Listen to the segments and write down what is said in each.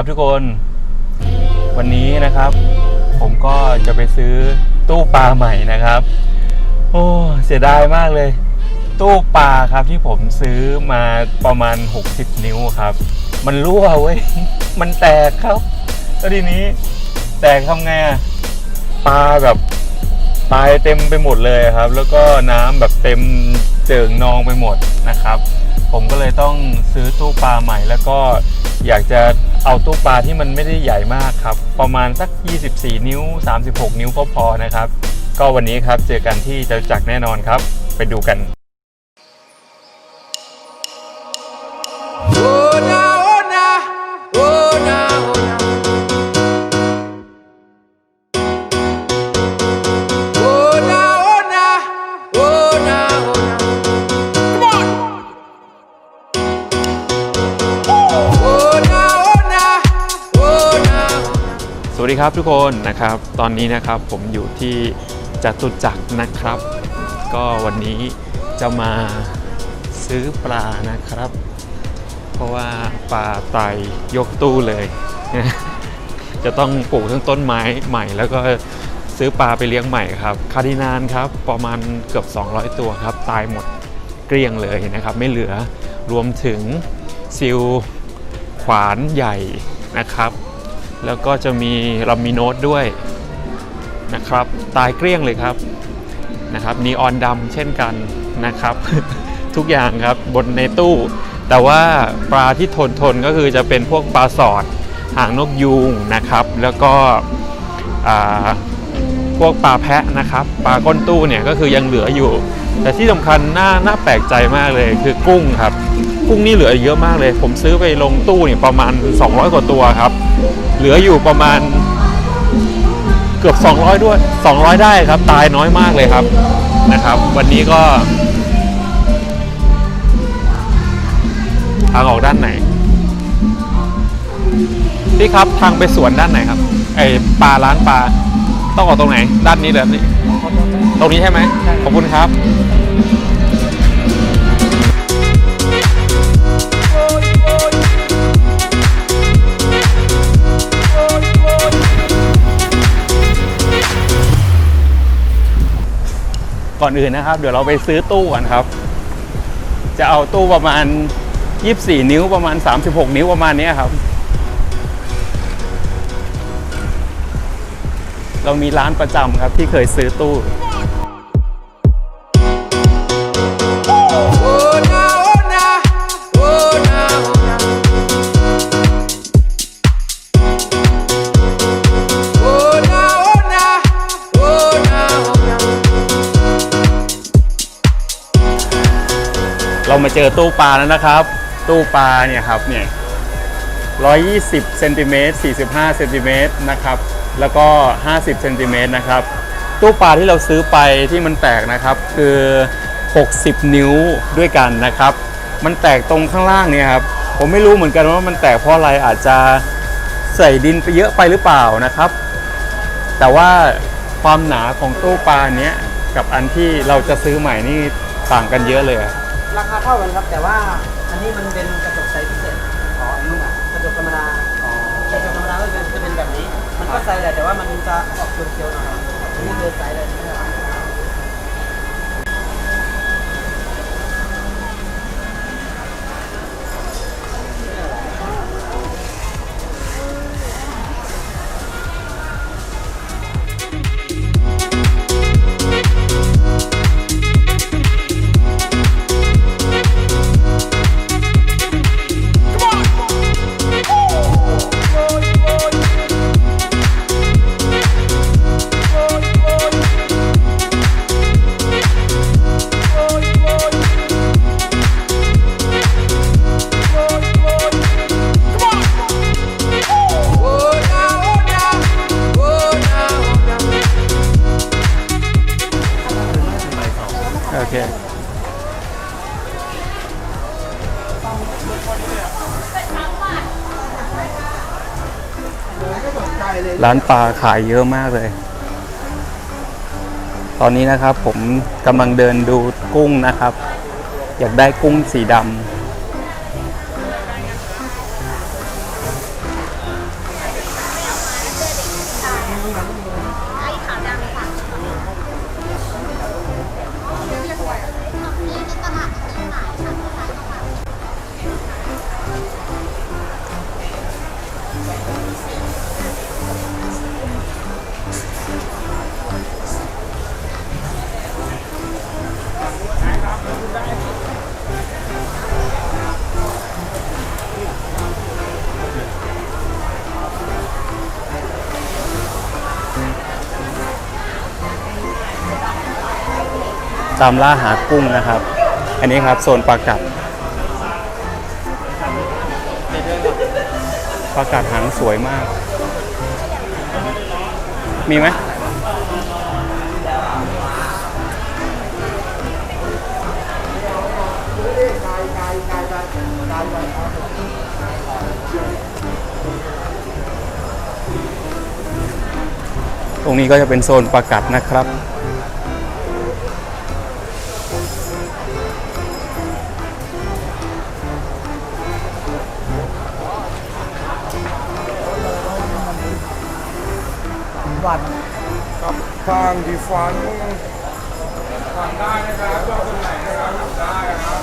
ครับทุกคนวันนี้นะครับ ผมก็จะไปซื้อตู้ปลาใหม่นะครับ โอ้เสียดายมากเลย ตู้ปลาครับที่ผมซื้อมาประมาณ 60 นิ้วครับ มันรั่วเว้ยมันแตกครับแล้วทีนี้แตกทำไงอะปลาแบบตายเต็มไปหมดเลยครับ แล้วก็น้ำแบบเต็มเจิ่งนองไปหมดนะครับ ผมก็เลยต้องซื้อตู้ปลาใหม่แล้วก็อยากจะ เอาตู้ปลาที่มันไม่ได้ใหญ่มากครับ ประมาณสัก 24 นิ้ว 36 นิ้วก็พอนะครับ ก็วันนี้ครับเจอกันที่จตุจักแน่นอนครับ ไปดูกัน ครับทุกคนนะครับ ตอนนี้นะครับผมอยู่ที่จตุจักรนะครับ ก็วันนี้จะมาซื้อปลานะครับ เพราะว่าปลาตายยกตู้เลย จะต้องปลูกทั้งต้นไม้ใหม่ แล้วก็ซื้อปลาไปเลี้ยงใหม่ครับ คาดินานครับประมาณเกือบ 200 ตัวครับ ตายหมดเกลี้ยงเลยนะครับ ไม่เหลือรวมถึงซิลขวานใหญ่นะครับ แล้วก็จะมีลามิโนดด้วยนะครับ ตายเกลี้ยงเลยครับนะครับนีออนดำเช่นกันนะครับ ทุกอย่างครับบนในตู้ แต่ว่าปลาที่ทนทนก็คือจะเป็นพวกปลาสอดหางนกยูงนะครับ แล้วก็พวกปลาแพะนะครับ ปลาก้นตู้เนี่ยก็คือยังเหลืออยู่ แต่ที่สำคัญน่าน่าแปลกใจมากเลยคือกุ้งครับ กุ้งนี่เหลือเยอะมากเลย ผมซื้อไปลงตู้เนี่ยประมาณ 200 กว่าตัวครับ เหลืออยู่ประมาณเกือบ 200 ด้วย 200 ได้ครับ ตายน้อยมากเลยครับนะครับ วันนี้ก็ทางออกด้านไหนพี่ครับทางไปสวนด้านไหนครับไอปลาร้านปลาต้องออกตรงไหน ด้านนี้หรือนนี้ตรงนี้ใช่ไหมขอบคุณครับ ก่อนอื่นนะครับ เดี๋ยวเราไปซื้อตู้กันครับ จะเอาตู้ประมาณ 24 นิ้วประมาณ 36 นิ้วประมาณนี้ครับ เรามีร้านประจำครับที่เคยซื้อตู้ มาเจอตู้ปลาแล้วนะครับ ตู้ปลาเนี่ยครับเนี่ย120เซนติเมตร45เซนติเมตรนะครับแล้วก็ 50เซนติเมตรนะครับตู้ปลาที่เราซื้อไปที่มันแตกนะครับคือ 60 นิ้วด้วยกันนะครับ มันแตกตรงข้างล่างเนี่ยครับผมไม่รู้เหมือนกันว่ามันแตกเพราะอะไรอาจจะใส่ดินไปเยอะไปหรือเปล่านะครับ แต่ว่าความหนาของตู้ปลาเนี้ยกับอันที่เราจะซื้อใหม่นี่ต่างกันเยอะเลยอะ ราคาเท่ากันครับ แต่ว่าอันนี้มันเป็นกระจกใสพิเศษอ๋ออันนู้นอะกระจกธรรมดาอ๋อกระจกธรรมดาก็จะเป็นแบบนี้ มันก็ใสแหละแต่ว่ามันจะออกเขียวๆหน่อยอันนี้คือใสเลยนะครับ ร้านปลาขายเยอะมากเลย ตอนนี้นะครับผมกำลังเดินดูกุ้งนะครับ อยากได้กุ้งสีดำ ตามล่าหากุ้งนะครับ อันนี้ครับโซนปลากัดปลากัดหางสวยมาก มีไหมตรงนี้ก็จะเป็นโซนปลากัดนะครับ กับทางดีฟันฟังได้นะครับว่าคนไหนนะครับทำได้ครับ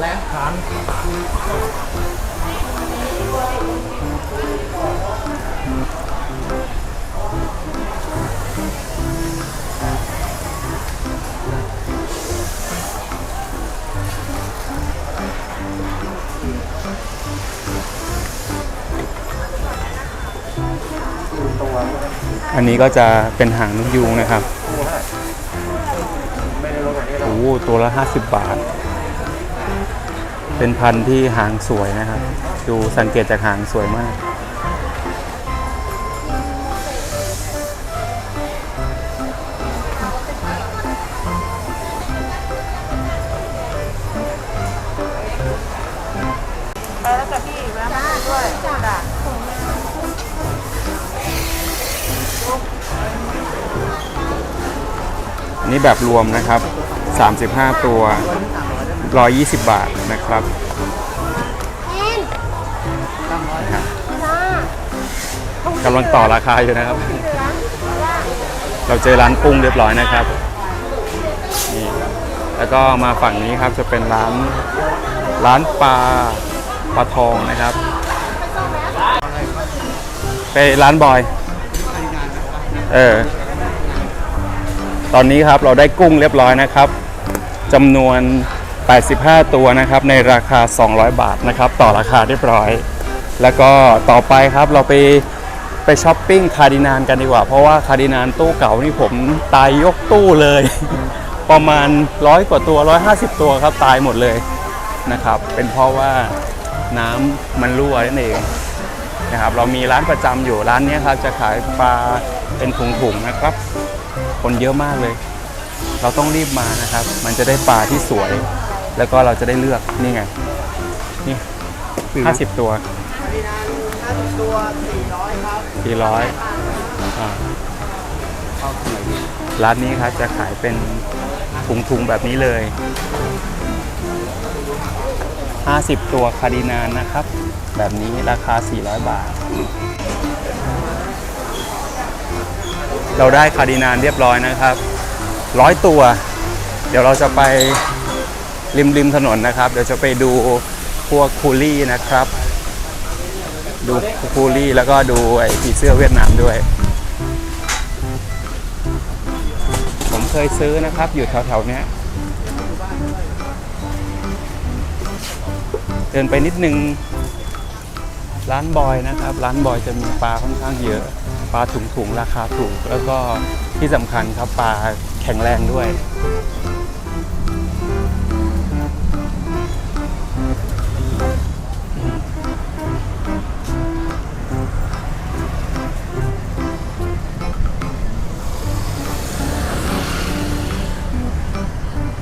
แล้วฐาน อันนี้ก็จะเป็นหางนกยูงนะครับโอ้โหตัวละ 50 บาท เป็นพันธุ์ที่หางสวยนะครับ ดูสังเกตจากหางสวยมาก แบบรวมนะครับ 35 ตัว 120 บาทนะครับนะครับกำลังต่อราคาอยู่นะครับ เราเจอร้านกุ้งเรียบร้อยนะครับนี่แล้วก็มาฝั่งนี้ครับจะเป็นร้านร้านปลาปลาทองนะครับไปร้านบอย เออ ตอนนี้ครับเราได้กุ้งเรียบร้อยนะครับจำนวน 85 ตัวนะครับในราคา 200 บาทนะครับต่อราคาเรียบร้อย แล้วก็ต่อไปครับเราไปไปช้อปปิ้งคาร์ดินานกันดีกว่า เพราะว่าคาร์ดินานตู้เก่านี่ผมตายยกตู้เลย ประมาณร้อยกว่าตัว 150 ตัวครับตายหมดเลยนะครับ เป็นเพราะว่าน้ำมันรั่วนั่นเองนะครับเรามีร้านประจำอยู่ร้านนี้ครับจะขายปลาเป็นถุงๆนะครับ คนเยอะมากเลย เราต้องรีบมานะครับ มันจะได้ปลาที่สวย แล้วก็เราจะได้เลือกนี่ไง นี่ห้าสิบตัวดีนาน50ตัว400ครับสี่ร้อยร้านนี้ครับจะขายเป็นถุงๆแบบนี้เลย 50 ตัวคาร์ดินานนะครับ แบบนี้ราคา 400 บาท เราได้คาร์ดินานเรียบร้อยนะครับร้อยตัว เดี๋ยวเราจะไปริมริมถนนนะครับ เดี๋ยวจะไปดูพวกคูลี่นะครับ ดูคูลี่แล้วก็ดูไอ้ผีเสื้อเวียดนามด้วย ผมเคยซื้อนะครับ อยู่แถวๆเนี้ยเดินไปนิดนึง ร้านบอยนะครับ ร้านบอยจะมีปลาค่อนข้างเยอะ ปลาถุงๆราคาถูก แล้วก็ที่สำคัญครับปลาแข็งแรงด้วย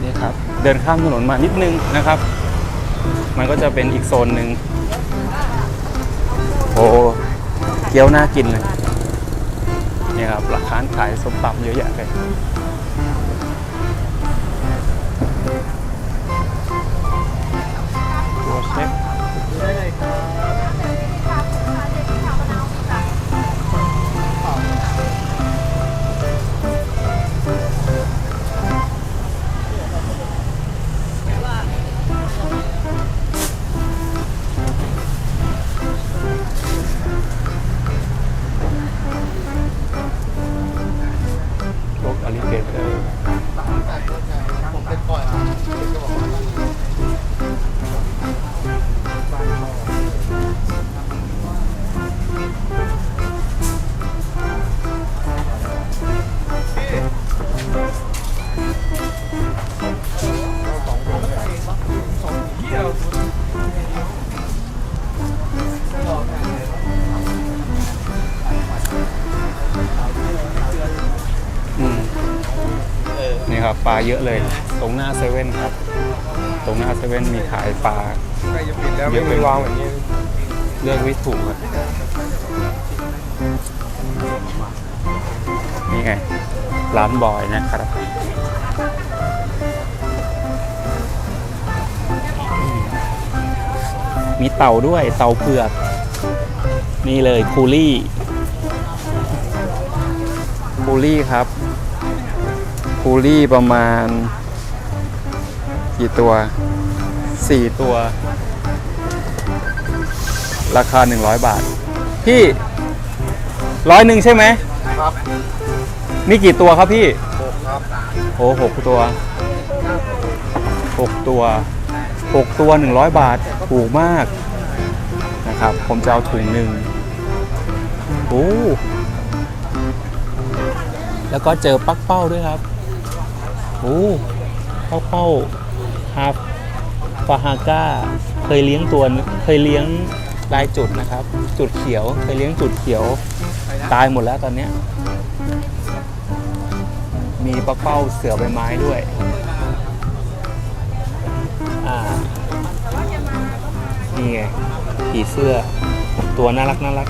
นี่ครับเดินข้ามถนนมานิดนึงนะครับ มันก็จะเป็นอีกโซนหนึ่งโอ้เกี๊ยวน่ากินเลย นี่ครับราคาขายส้มตำเยอะแยะเลย เยอะเลย ตรงหน้าเซเว่นครับ ตรงหน้าเซเว่นมีขายปลาใกล้จะปิดแล้วไม่มีวางแบบนี้เลือกไม่ถูกอะนี่ไง ร้านบอยนะครับมีเต่าด้วยเต่าเผือก นี่เลยคูลี่ คูลี่ครับ คูลี่ประมาณ กี่ตัวสี่ตัว ราคา 100 บาท พี่ร้อยหนึ่งใช่ไหมครับมีกี่ตัวครับพี่หกครับโอ้หกตัวหกตัวหกตัว100บาทถูกมากนะครับ ผมจะเอาถุงหนึ่งโอ้แล้วก็เจอปักเป้าด้วยครับ โอ้ปักเป้าฮาฟาฮาก้า เคยเลี้ยงตัวเคยเลี้ยงลายจุดนะครับ จุดเขียว เคยเลี้ยงจุดเขียว ตายหมดแล้วตอนเนี้ยมีปักเป้าเสือใบไม้ด้วย อ่า นี่ไงผีเสื้อ ตัวน่ารักน่ารัก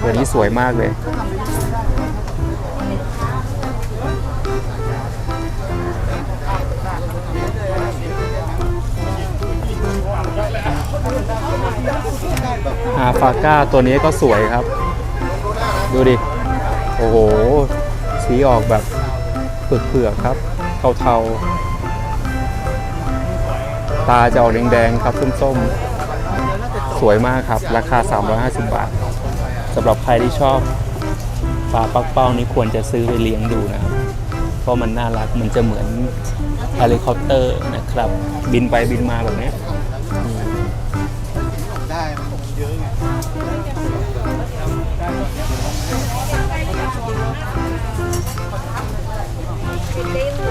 ตัวนี้สวยมากเลยอาฟาก้าตัวนี้ก็สวยครับ ดูดิ โอ้โห สีออกแบบเผือกๆครับ เทาๆ ตาจะออกแดงๆครับส้มๆ สวยมากครับ ราคา 350 บาทสำหรับใครที่ชอบปลาปักเป้านี้ควรจะซื้อไปเลี้ยงดูนะครับ เพราะมันน่ารักมันจะเหมือนเฮลิคอปเตอร์นะครับ บินไปบินมาแบบนี้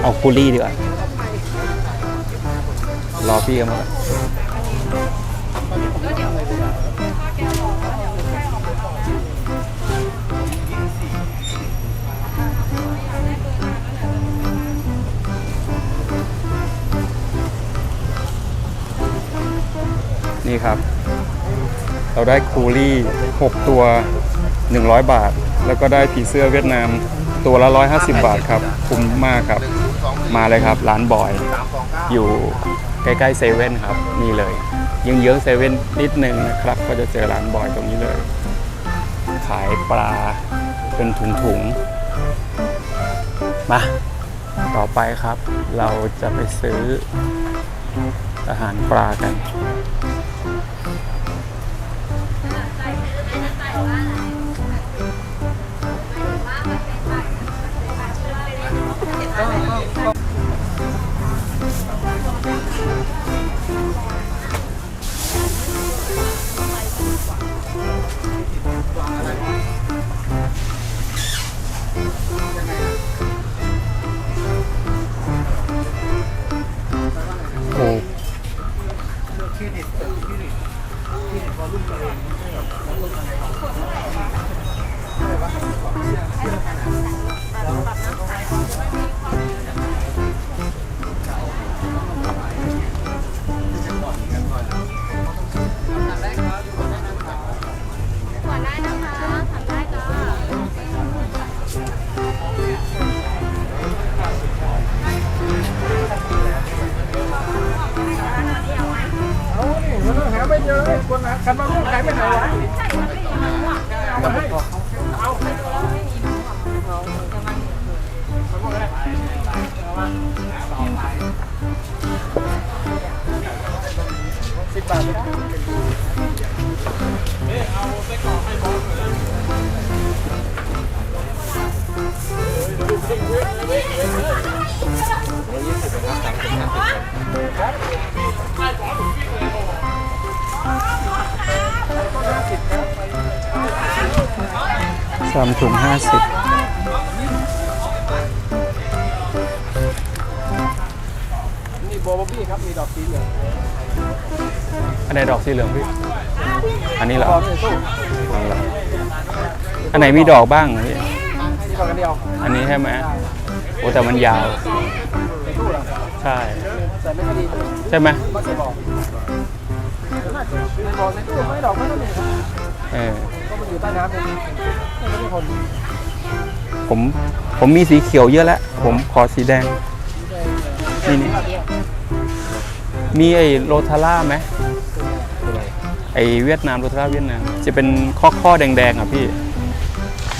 เอาคูลี่ดีกว่า รอพี่กันมาก่อนนี่ครับ เราได้คูลี่ 6 ตัว 100 บาท แล้วก็ได้ผีเสื้อเวียดนามตัวละ 150 บาทครับ คุ้มมากครับ มาเลยครับ ร้านบอย อยู่ใกล้ๆเซเว่นครับ นี่เลยยังเยื้องเซเว่นนิดนึงนะครับ ก็จะเจอร้านบอยตรงนี้เลย ขายปลาเป็นถุงๆ มา ต่อไปครับ เราจะไปซื้ออาหารปลากัน るから。 เลยคนนะคันมาลูไปไหนวะเอาสิบบาไม่ได้เอ๊ะเอาไส้กรอกให้บอสเลยยี่สิบเป็นน้ำตาลเป็นน้ำตาลครับไม่ขอผมวิ่เลย สามถุงห้าสิบนี่โบบบี้ครับ มีดอกสีเหลืองอันไหนดอกสีเหลืองพี่ อันนี้เหรอดอกสีส้มอันเหรออันไหนมีดอกบ้างพี่อันนี้ใช่ไหมโอ้แต่มันยาว ใช่ใช่ไหม บอกในตู้ไม่ดอกไม่ต้องมีครับเออก็มันอยู่ใต้น้ำเลยไม่ได้คนผมผมมีสีเขียวเยอะแล้ว ผมขอสีแดง นี่นี่มีไอ้โรทาร่าไหมไอ้เวียดนามโรทาร่าเวียดนามจะเป็นข้อข้อๆแดงๆอะพี่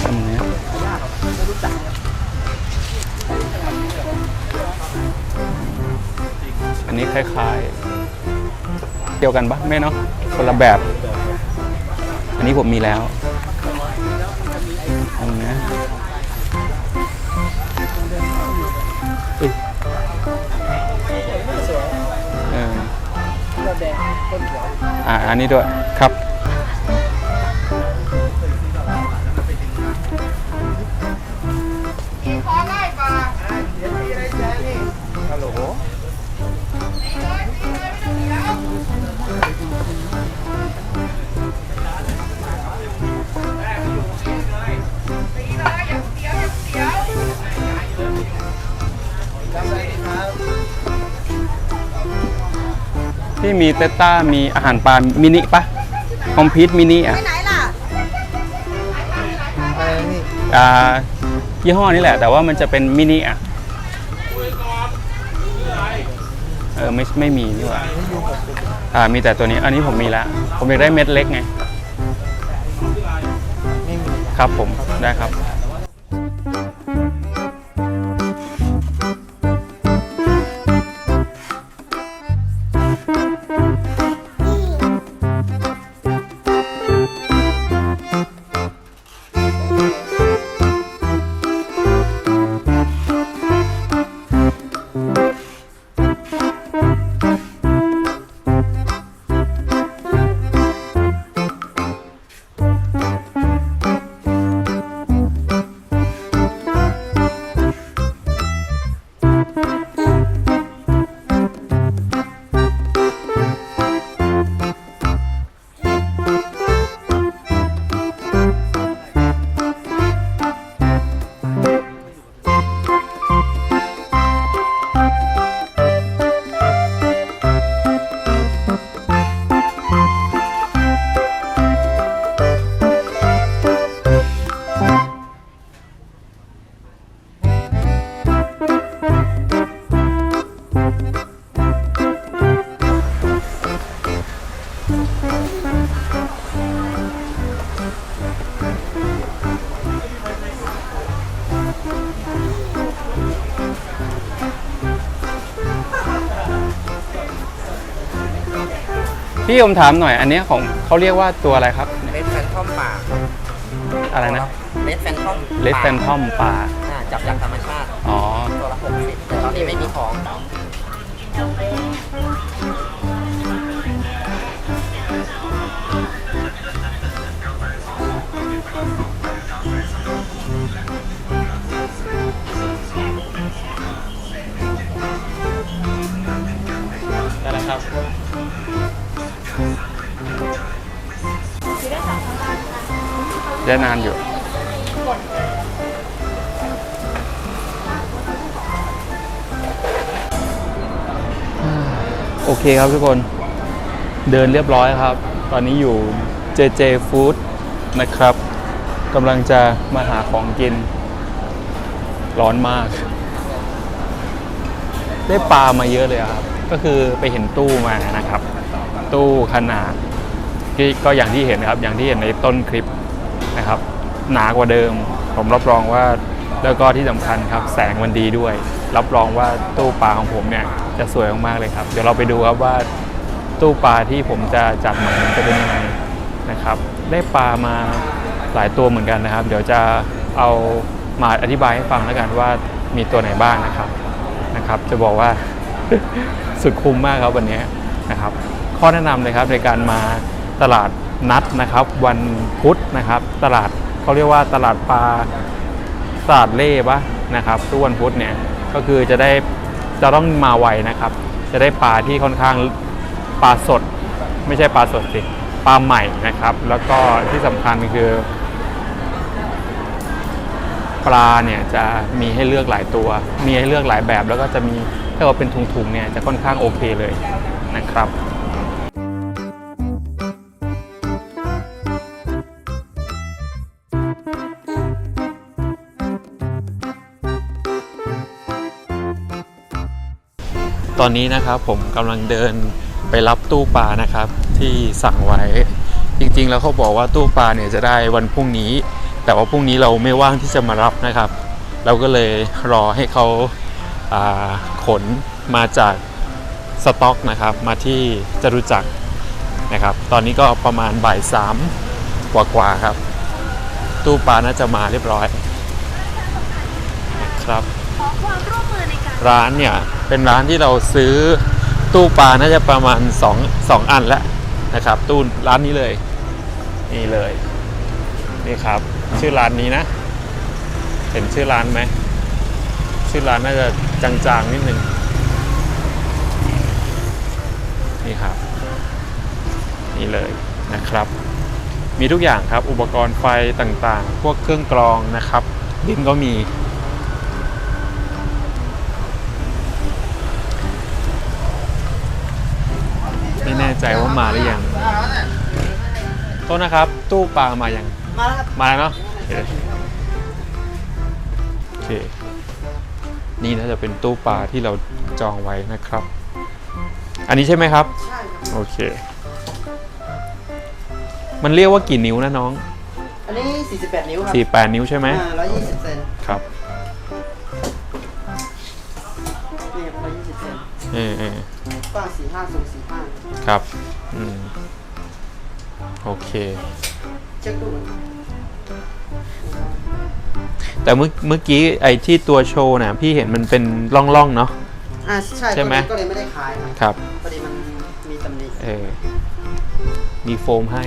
อันเนี้ยอันนี้คล้าย เดียวกันปะไม่เนาะคนละแบบ อันนี้ผมมีแล้วอันนี้เอ้ยเออแดงต้นเขียวอ่าอันนี้ด้วยครับ ที่มีเตต้ามีอาหารปลามินิปะคอมพิวมินิอะไปไหนล่ะอะไรนี่อ่ายี่ห้อนี้แหละ แต่ว่ามันจะเป็นมินิอะเออไม่ไม่มีนี่หว่าอ่ามีแต่ตัวนี้อันนี้ผมมีแล้ว ผมอยากได้เม็ดเล็กไงไม่มีครับผมได้ครับ พี่ผมถามหน่อยอันเนี้ยของเขาเรียกว่าตัวอะไรครับ เลดแฟนทอมป่าอะไรนะเลดแฟนทอมเลสแฟนทอมปลาจับจากธรรมชาติ อ๋อ ตัวละหกสิบแต่ตอนนี้ไม่มีของได้แล้วครับ ได้นานอยู่ โอเคครับทุกคนเดินเรียบร้อยครับ ตอนนี้อยู่ JJ Food นะครับกำลังจะมาหาของกิน ร้อนมาก ได้ปลามาเยอะเลยครับ ก็คือไปเห็นตู้มานะครับ ตู้ขนาดที่ก็อย่างที่เห็นครับ อย่างที่เห็นในต้นคลิป นะครับ หนากว่าเดิม ผมรับรองว่าแล้วก็ที่สำคัญครับแสงมันดีด้วย รับรองว่าตู้ปลาของผมเนี่ยจะสวยมากๆเลยครับ เดี๋ยวเราไปดูครับว่าตู้ปลาที่ผมจะจัดใหม่มันจะเป็นยังไงนะครับ ได้ปลามาหลายตัวเหมือนกันนะครับ เดี๋ยวจะเอามาอธิบายให้ฟังแล้วกันว่ามีตัวไหนบ้างนะครับนะครับ จะบอกว่าสุดคุ้มมากครับวันนี้นะครับ ข้อแนะนำเลยครับในการมาตลาด นัดนะครับ วันพุธนะครับ ตลาดเขาเรียกว่าตลาดปลาตลาดเล่ปะนะครับทุกวันพุธเนี่ยก็คือจะได้จะต้องมาไวนะครับ จะได้ปลาที่ค่อนข้างปลาสด ไม่ใช่ปลาสดสิปลาใหม่นะครับ แล้วก็ที่สำคัญคือ ปลาเนี่ยจะมีให้เลือกหลายตัว มีให้เลือกหลายแบบ แล้วก็จะมีถ้าเราเป็นถุงๆเนี่ยจะค่อนข้างโอเคเลยนะครับ ตอนนี้นะครับผมกำลังเดินไปรับตู้ปลานะครับ ที่สั่งไว้ จริงๆ แล้วเขาบอกว่าตู้ปลาเนี่ยจะได้วันพรุ่งนี้ แต่ว่าพรุ่งนี้เราไม่ว่างที่จะมารับนะครับ เราก็เลยรอให้เขาาขนมาจากสต็อกนะครับ มาที่จรุจักรนะครับ ตอนนี้ก็ประมาณบ่ายสามกว่าๆครับ ตู้ปลาน่าจะมาเรียบร้อยนะครับ ร้านเนี่ย เป็นร้านที่เราซื้อตู้ปลาน่าจะประมาณ2 2อันแล้วนะครับ ตู้ร้านนี้เลย นี่เลย นี่ครับ ชื่อร้านนี้นะ เห็นชื่อร้านไหมชื่อร้านน่าจะจางๆนิดนึงนี่ครับ นี่เลยนะครับ มีทุกอย่างครับอุปกรณ์ไฟต่างๆ พวกเครื่องกรองนะครับ ดินก็มี ไม่แน่ ใจว่ามาหรือยังโทษนะครับ ตู้ปลามายัง มาแล้วครับมาแล้วเนาะโอเคโอเค นี่น่าจะเป็นตู้ปลาที่เราจองไว้นะครับ อันนี้ใช่ไหมครับ ใช่ครับโอเค มันเรียกว่ากี่นิ้วนะน้อง อันนี้ 48 นิ้วครับ48 นิ้วใช่ไหมอ่า120 เซนครับ นี่ครับ120 เซนเออเออกว้าง45สูง45 ครับอืมโอเคเช็คดูหน่อยแต่เมื่อเมื่อกี้ไอ้ที่ตัวโชว์น่ะพี่เห็นมันเป็นร่องๆเนาะ อ่าใช่ใช่ไหม ก็เลยไม่ได้ขายครับครับ พอดีมันมีตำหนิเออ มีโฟมให้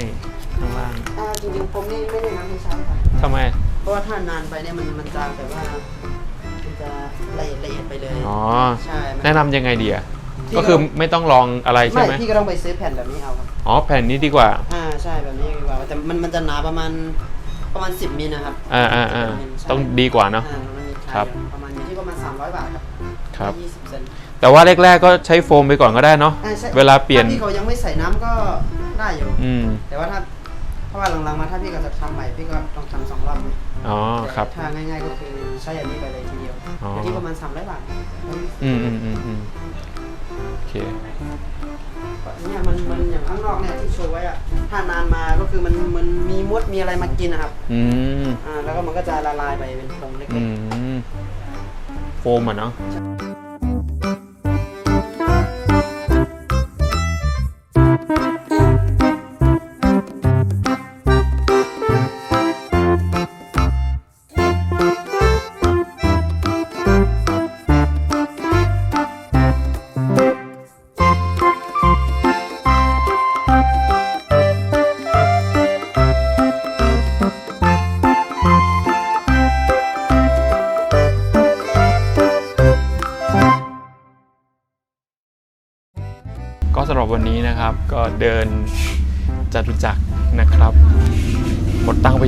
ข้างล่างอ่าจริงๆผมนี่ไม่แนะนำให้ใช้ครับ ทำไม เพราะว่าถ้านานไปเนี่ยมันมันจะแบบว่า มันจะละเอียดละเอียดไปเลย อ๋อ ใช่มัแนะนำยังไงดีอะที่ ก็คือไม่ต้องลองอะไรใช่ไม่ไหมพี่ก็ต้องไปซื้อแผ่นแบบนี้เอาครับอ๋อแผ่นนี้ดีกว่า อ่าใช่แบบนี้ดีกว่าแต่มันมันจะหนาประมาณประมาณ 10มิลนะครับอ่าอ่าอ่า10มิลใช่ต้องดีกว่าเนาะอ่ามันมีขายครับอยู่ประมาณอยู่ที่ประมาณ300บาทครับครับ20เซนแต่ว่าแรกๆก็ใช้โฟมไปก่อนก็ได้เนาะอ่าใช่เวลาเปลี่ยนถ้พี่เขายังไม่ใส่น้ำก็ได้อยู่อืมแต่ว่าถ้าเพราะว่าหลังๆมาถ้าพี่ก็จะทำใหม่พี่ก็ต้องทำสองรอบนะอ๋อครับถ้าง่ายๆก็คือใช้อันนี้ไปเลยทีเดียวอ๋ออยู่ที่ประมาณ300บาทอืมอืมอืมอืมโอ เคเนี่ยมันมันอย่างข้างนอกเนี่ยที่โชว์ไว้อะถ้านานมาก็คือมันมันมีมดมีอะไรมากินนะครับ อืมอ่าแล้วก็มันก็จะละลายไปเป็นผงเล็กอืมโฟมอะเนาะก็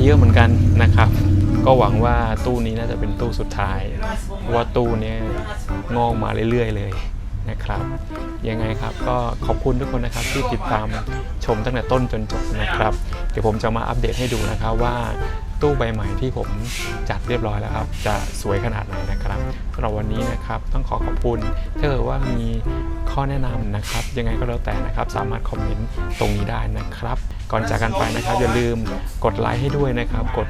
เยอะเหมือนกันนะครับ ก็หวังว่าตู้นี้น่าจะเป็นตู้สุดท้ายว่าตู้นี้งอกมาเรื่อยๆ เลยนะครับ ยังไงครับก็ขอบคุณทุกคนนะครับที่ติดตามชมตั้งแต่ต้นจนจบนะครับ เดี๋ยวผมจะมาอัปเดตให้ดูนะครับว่า ตู้ใบใหม่ที่ผมจัดเรียบร้อยแล้วครับ จะสวยขนาดไหนนะครับสำหรับวันนี้นะครับต้องขอขอบคุณถ้าเกิดว่ามีข้อแนะนำนะครับ ยังไงก็แล้วแต่นะครับ สามารถคอมเมนต์ตรงนี้ได้นะครับ ก่อนจากกันไปนะครับ อย่าลืมกดไลค์ให้ด้วยนะครับ กด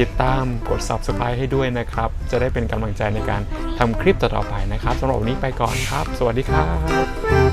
ติดตามกด subscribe ให้ด้วยนะครับ จะได้เป็นกำลังใจในการทำคลิปต่อๆไปนะครับสำหรับวันนี้ไปก่อนครับ สวัสดีครับ